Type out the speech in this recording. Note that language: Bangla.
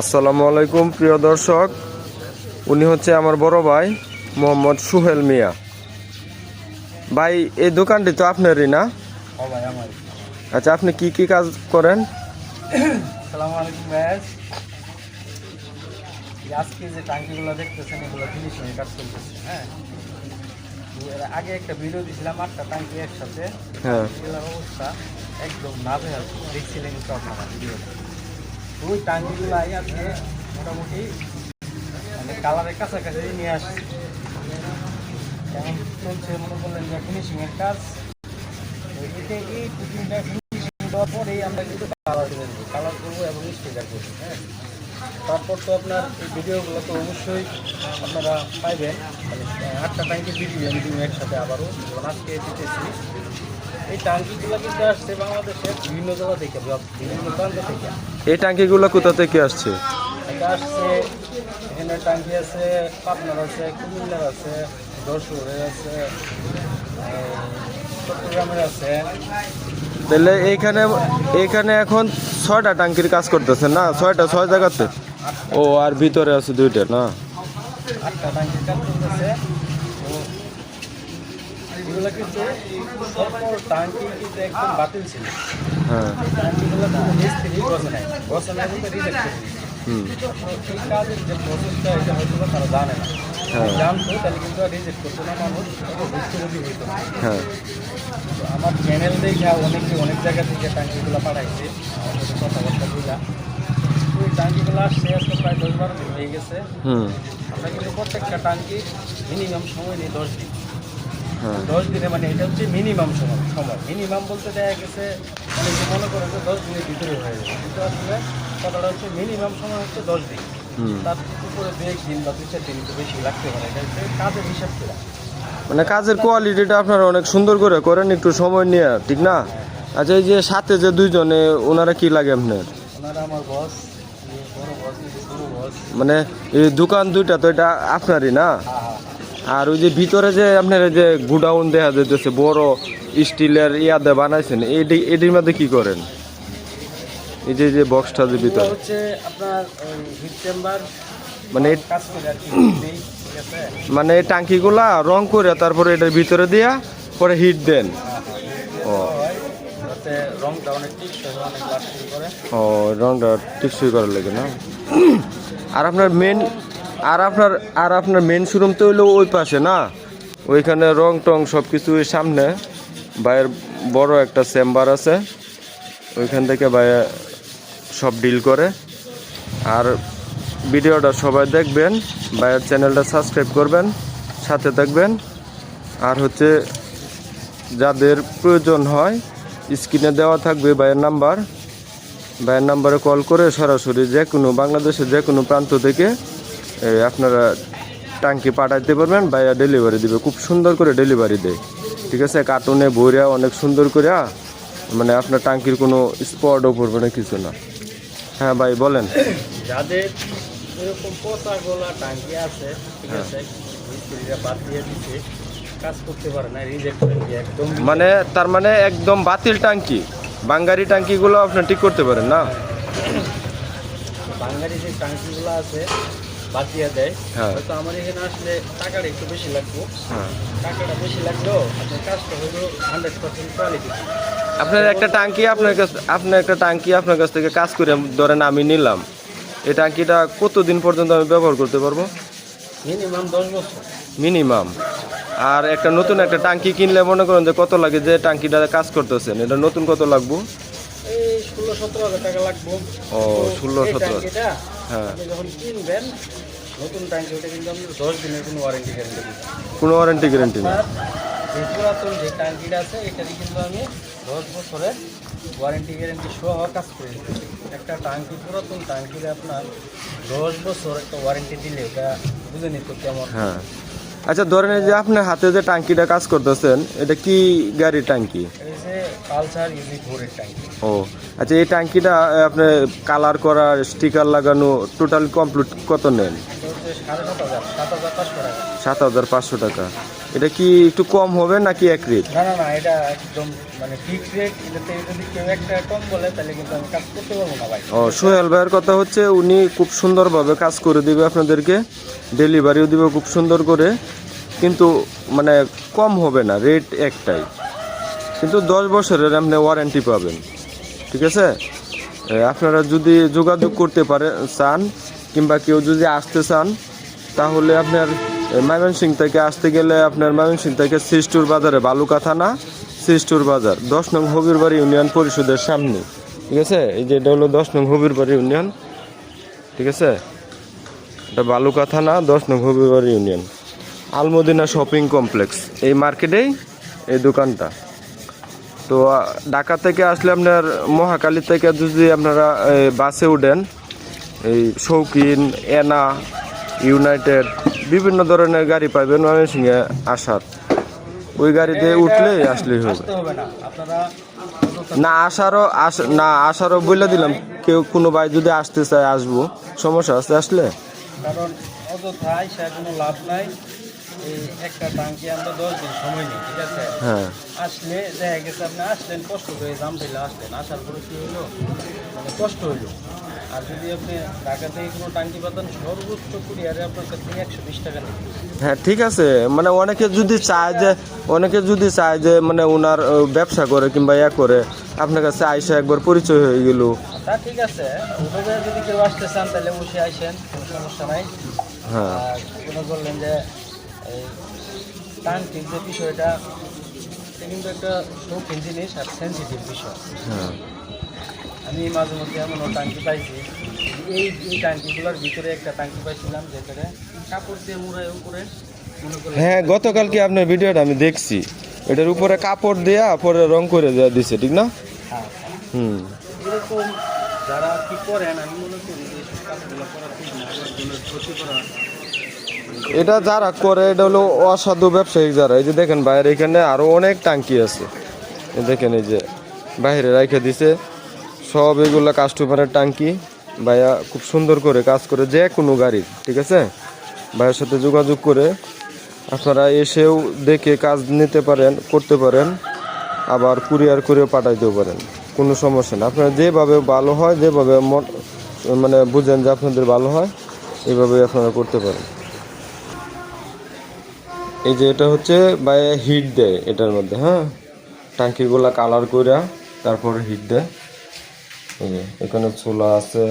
আসসালামু আলাইকুম প্রিয় দর্শক। উনি হচ্ছে আমার বড় ভাই মোহাম্মদ সুহেল মিয়া। ভাই এই দোকানটি তো আপনারই না? আচ্ছা আপনি কি কি কাজ করেন? সালাম আলাইকুম ব্যাস আজকে যে টাঙ্কিগুলো দেখতেছেন এগুলো ফিনিশিং কাজ চলতেছে হ্যাঁ? আগে একটা ভিডিও আটটা টাঙ্কি একসাথে। হ্যাঁ। অবস্থা একদম দেখছিলেন তো আপনারা টাঙ্কিগুলো আই আজকে মোটামুটি। মানে কালারের কাছাকাছি নিয়ে আসছি। কেমন চলছে মনে করলেন যে ফিনিশিংয়ের কাজ? তো এই কুকিংটা ফিনিশিং দেওয়ার পরেই আমরা কিন্তু কালার দেবো কালার করব এবং স্টিকার করব হ্যাঁ? তারপর তো আপনার এই ভিডিওগুলো তো অবশ্যই আপনারা পাইবেন। মানে আটটা ট্যাঙ্কি ভিডিও আমি একসাথে আবারও। যেমন আজকে দিতেছি। এই ট্যাঙ্কিগুলো কিন্তু আসছে বাংলাদেশের বিভিন্ন জায়গা থেকে বিভিন্ন প্রান্ত থেকে। এই ট্যাঙ্কিগুলো কোথা থেকে আসছে? এটা আসছে এখানে ট্যাঙ্কি আছে পাবনার আছে কুমিল্লার আছে যশোরের আছে চট্টগ্রামের আছে। তাহলে এইখানে এইখানে এখন ছয়টা ট্যাঙ্কির কাজ করতেছেন না? ছয়টা ছয় জায়গাতে? ও আর ভিতরে আছে দুইটা না? আটটা কাজ করতেছে এগুলো কিন্তু কিন্তু একদম বাতিল ছিল। হ্যাঁ। ট্যাঙ্কিগুলো কোনো মিস্ত্রি বসে নাই। বসে নাই বলতে রিজেক্ট করে। হুম। এই কাজের যে প্রসেসটা এটা হয়তো তারা জানে না। হ্যাঁ। জানতো তাহলে কিন্তু রিজেক্ট করতো না মানুষ ভুক্তভোগী হইতো হ্যাঁ। তো আমার চ্যানেল দেখা অনেকে অনেক জায়গা থেকে ট্যাঙ্কিগুলো পাঠাইছে। আমার সাথে কথাবার্তা বুঝা ওই ট্যাঙ্কিগুলো আসছে আজকে প্রায় দশ বারো দিন হয়ে গেছে। আমরা কিন্তু প্রত্যেকটা ট্যাঙ্কি মিনিমাম সময় নিই দশ দিন দশ দিনে মানে এটা হচ্ছে মিনিমাম সময় সময়। মিনিমাম বলতে দেখা গেছে অনেকে মনে করে যে দশ দিনের ভিতরে হয়ে যাবে। কিন্তু আসলে কথাটা হচ্ছে মিনিমাম সময় হচ্ছে দশ দিন। তার উপরে দু এক দিন বা দুই চার দিন বেশি লাগতে পারে। এটা হচ্ছে কাজের হিসাব করে। মানে কাজের কোয়ালিটিটা আপনারা অনেক সুন্দর করে করেন একটু সময় নিয়ে ঠিক না? আচ্ছা এই যে সাথে যে দুইজনে ওনারা কি লাগে আপনার? ওনারা আমার বস মানে এই দোকান দুইটা তো এটা আপনারই না? হ্যাঁ হ্যাঁ। আর ওই যে ভিতরে যে আপনার যে গুডাউন দেখা যাইতেছে বড় স্টিলের ইয়াদে বানাইছেন এটি এটির মধ্যে কি করেন? এই যে যে বক্সটা যে ভিতরে। হচ্ছে আপনার হিট চেম্বার মানে মানে এই টাঙ্কিগুলা রং করে তারপরে এটার ভিতরে দিয়া পরে হিট দেন। ও। ও রংটা টিকসই করার লাগে না। আর আপনার মেন আর আপনার আর আপনার মেন শোরুম তো হইল ওই পাশে, না? ওইখানে রং টং সব কিছু সামনে। বাইরের বড় একটা চেম্বার আছে। ওইখান থেকে ভাইয়া সব ডিল করে। আর ভিডিওটা সবাই দেখবেন, ভাইয়ের চ্যানেলটা সাবস্ক্রাইব করবেন, সাথে থাকবেন। আর হচ্ছে যাদের প্রয়োজন হয় স্ক্রিনে দেওয়া থাকবে ভাইয়ের নাম্বার ভাইয়ের নাম্বারে কল করে সরাসরি যে কোনো বাংলাদেশের যে কোনো প্রান্ত থেকে আপনারা টাঙ্কি পাঠাইতে পারবেন ভাইয়া ডেলিভারি দিবে। খুব সুন্দর করে ডেলিভারি দেয়। ঠিক আছে? কার্টুনে ভরিয়া অনেক সুন্দর করে মানে আপনার টাঙ্কির কোনো স্পটও পড়বে না কিছু না। হ্যাঁ ভাই বলেন। যাদের এরকম পচা গোলা টাঙ্কি আছে ঠিক আছে মিস্ত্রিরা বাদ দিয়ে দিচ্ছে কাজ করতে পারে না রিজেক্ট একদম মানে তার মানে একদম বাতিল টাঙ্কি বাঙ্গারি টাঙ্কিগুলো আপনি ঠিক করতে পারেন না? বাঙালি যে টাঙ্কিগুলো আছে বাদ দিয়ে। হ্যাঁ। হয়তো আমার এখানে আসলে টাকাটা একটু বেশি লাগবে। হ্যাঁ। টাকাটা বেশি লাগলেও আপনার কাজটা হলো হান্ড্রেড পার্সেন্ট কোয়ালিটি আপনার একটা টাঙ্কি আপনার কাছ আপনার একটা টাঙ্কি আপনার কাছ থেকে কাজ করে ধরেন আমি নিলাম। এই টাঙ্কিটা কতদিন পর্যন্ত আমি ব্যবহার করতে পারব? মিনিমাম দশ বছর। মিনিমাম আর একটা নতুন একটা টাঙ্কি কিনলে মনে করেন যে কত লাগে যে টাঙ্কিটা কাজ করতেছেন? এটা নতুন কত লাগবো? ষোলো সতেরো হাজার টাকা লাগবে। ও, 16, 17 টাঙ্কিটা হ্যাঁ। যখন কিনবেন নতুন ট্যাঙ্কি ওটা কিন্তু দশ দিনের কোনো ওয়ারেন্টি গ্যারেন্টি কোনো ওয়ারেন্টি গ্যারেন্টি নেই। যে পুরাতন যে ট্যাঙ্কিটা আছে এটারই কিন্তু আমি দশ বছরের ওয়ারেন্টি গ্যারেন্টি সহ কাজ করে একটা ট্যাঙ্কি পুরাতন আপনার দশ বছর একটা ওয়ারেন্টি দিলে ওটা বুঝে নিত কেমন? হ্যাঁ। আচ্ছা ধরেন যে আপনার হাতে যে টাঙ্কিটা কাজ করতেছেন এটা কি গাড়ির ইউনিট ফোরের ট্যাঙ্কি ও আচ্ছা এই টাঙ্কিটা আপনি কালার করা স্টিকার লাগানো টোটাল কমপ্লিট কত নেন? সাত হাজার পাঁচশো টাকা। এটা কি একটু কম হবে নাকি এক রেট না না না এটা একদম মানে ফিক্স রেট এটাতে যদি কেউ একটা কম বলে তাহলে কিন্তু আমি কাজ করতে পারব না ভাই। ও সোহেল ভাইয়ের কথা হচ্ছে উনি খুব সুন্দরভাবে কাজ করে দিবে আপনাদেরকে। ডেলিভারিও দিবে খুব সুন্দর করে। কিন্তু মানে কম হবে না রেট একটাই। কিন্তু দশ বছরের আপনি ওয়ারেন্টি পাবেন। ঠিক আছে? আপনারা যদি যোগাযোগ করতে পারে চান কিংবা কেউ যদি আসতে চান, তাহলে আপনার ময়মনসিং থেকে আসতে গেলে আপনার ময়মনসিং থেকে সিস্টুর বাজারে বালুকা থানা সিস্টুর বাজার, দশ নং হবিরবাড়ি ইউনিয়ন পরিষদের সামনে। ঠিক আছে? এই যে এটা হলো দশ নং হবিরবাড়ি ইউনিয়ন। ঠিক আছে? এটা বালুকা থানা, দশ নং Habirbari union. Almadina shopping complex, এই মার্কেটেই এই দোকানটা। তো ঢাকা থেকে আসলে আপনার মহাকালী থেকে যদি আপনারা বাসে উঠেন এই শৌকিন এনা ইউনাইটেড বিভিন্ন ধরনের গাড়ি পাবেন ময়মনসিংহে আসার। ওই গাড়িতে উঠলেই আসলেই হবে। না আসারও আস না আসারও বলে দিলাম। কেউ কোনো ভাই যদি আসতে চায় আসব। সমস্যা আছে আসলে? কারণ অযথায় সে কোনো লাভ নাই। এই একটা টাঙ্কি আমরা দশ দিন সময় নিই ঠিক আছে? হ্যাঁ। আসলে দেখা গেছে আপনি আসলেন কষ্ট করে জাম দিলে আসলেন। আসার পরে কী হলো মানে কষ্ট হইল। আর যদি আপনি ঢাকা থেকে কোনো টাঙ্কি পাতান সর্বোচ্চ কুরিয়ারে আপনার কাছ একশো বিশ টাকা নেবে। হ্যাঁ ঠিক আছে। মানে অনেকে যদি চায় যে অনেকে যদি চায় যে মানে ওনার ব্যবসা করে কিংবা ইয়া করে আপনার কাছে আইসা একবার পরিচয় হয়ে গেল। তা ঠিক আছে। ওভাবে যদি কেউ আসতে চান তাহলে বসে আসেন কোনো সমস্যা নাই। হ্যাঁ। মনে করলেন যে টাঙ্কির যে বিষয়টা এটা কিন্তু একটা শৌখিন জিনিস আর সেন্সিটিভ বিষয়। হ্যাঁ। আমি মাঝে মধ্যে এমনও টাঙ্কি পাইছি। এই এই টাঙ্কিগুলোর ভিতরে একটা টাঙ্কি পাইছিলাম যেখানে কাপড় দিয়ে মুড়াই উপরে হ্যাঁ গতকালকে আপনার ভিডিওটা আমি দেখছি। এটার উপরে কাপড় দেয়া পরে রং করে দেওয়া দিছে ঠিক না? হ্যাঁ। হুম। এরকম যারা কি করেন আমি মনে করি এটা যারা করে এটা হলো অসাধু ব্যবসায়িক যারা। এই যে দেখেন বাইরে এখানে আরও অনেক টাঙ্কি আছে। দেখেন এই যে বাইরে রাখে দিছে। সব এগুলা কাস্টমারের টাঙ্কি ভাইয়া খুব সুন্দর করে কাজ করে যে কোনো গাড়ির, ঠিক আছে? ভাইয়ের সাথে যোগাযোগ করে আপনারা এসেও দেখে কাজ নিতে পারেন, করতে পারেন, আবার কুরিয়ার করেও পাঠাইতেও পারেন, কোনো সমস্যা না আপনারা যেভাবে ভালো হয়, যেভাবে মন- বুঝেন যে আপনাদের ভালো হয় এইভাবে আপনারা করতে পারেন। এই যে এটা হচ্ছে বাই হিট দেয় এটার মধ্যে হ্যাঁ? টাঙ্কিগুলা কালার কইরা তারপর হিট দেয়। এখানে ছোলা আছে।